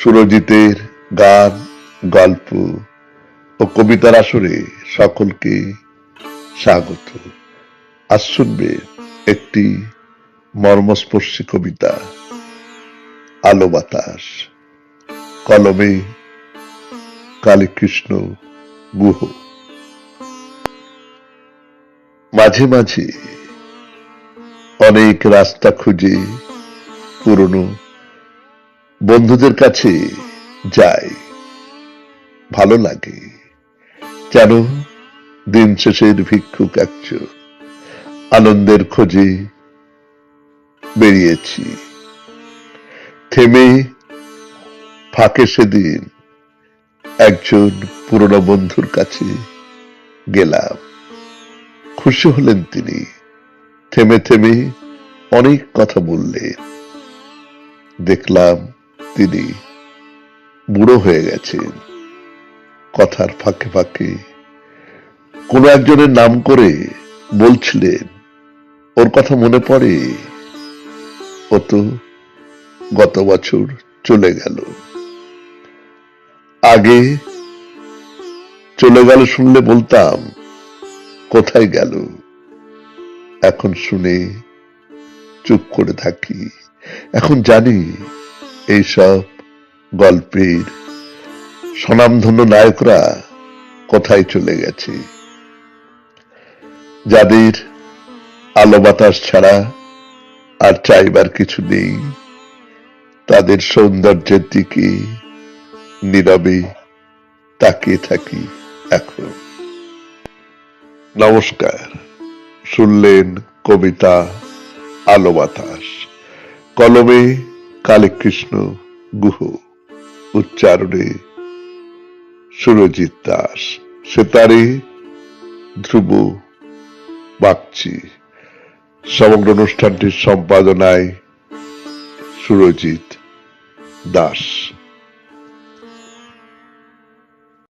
সুরজিতের গান, গল্প ও কবিতার আসরে সকলকে স্বাগত। আজ শুনবে একটি মর্মস্পর্শী কবিতা, আলো বাতাস, কলমে কালীকৃষ্ণ গুহ। মাঝে মাঝে অনেক রাস্তা খুঁজে পুরনো বন্ধুদের কাছে যাই। ভালো লাগে। যেন দিন শেষের ভিক্ষুক একজন আনন্দের খোঁজে বেরিয়েছি। থেমে ফাঁকে সেদিন একজন পুরনো বন্ধুর কাছে গেলাম। খুশি হলেন তিনি। থেমে থেমে অনেক কথা বললেন। দেখলাম তিনি বুড়ো হয়ে গেছেন। কথার ফাঁকে ফাঁকে কোনো একজনের নাম করে বলছিলেন, ওর কথা মনে পড়ে, ও তো গত বছর চলে গেল। আগে চলে গেল শুনলে বলতাম, কোথায় গেল? এখন শুনে চুপ করে থাকি। এখন জানি এইসব গল্পের স্বনামধন্য নায়করা কোথায় চলে গেছে? যাদের আলো বাতাস ছাড়া আর চাইবার কিছু নেই, তাদের সৌন্দর্যের দিকে নীরবে তাকিয়ে থাকি এখন। নমস্কার, শুনলেন কবিতা আলো বাতাস। কলমে কালীকৃষ্ণ গুহ। উচ্চারণে সুরজিৎ দাস। সেতারে ধ্রুব বাগচি। সমগ্র অনুষ্ঠানটির সম্পাদনায় সুরজিৎ দাস।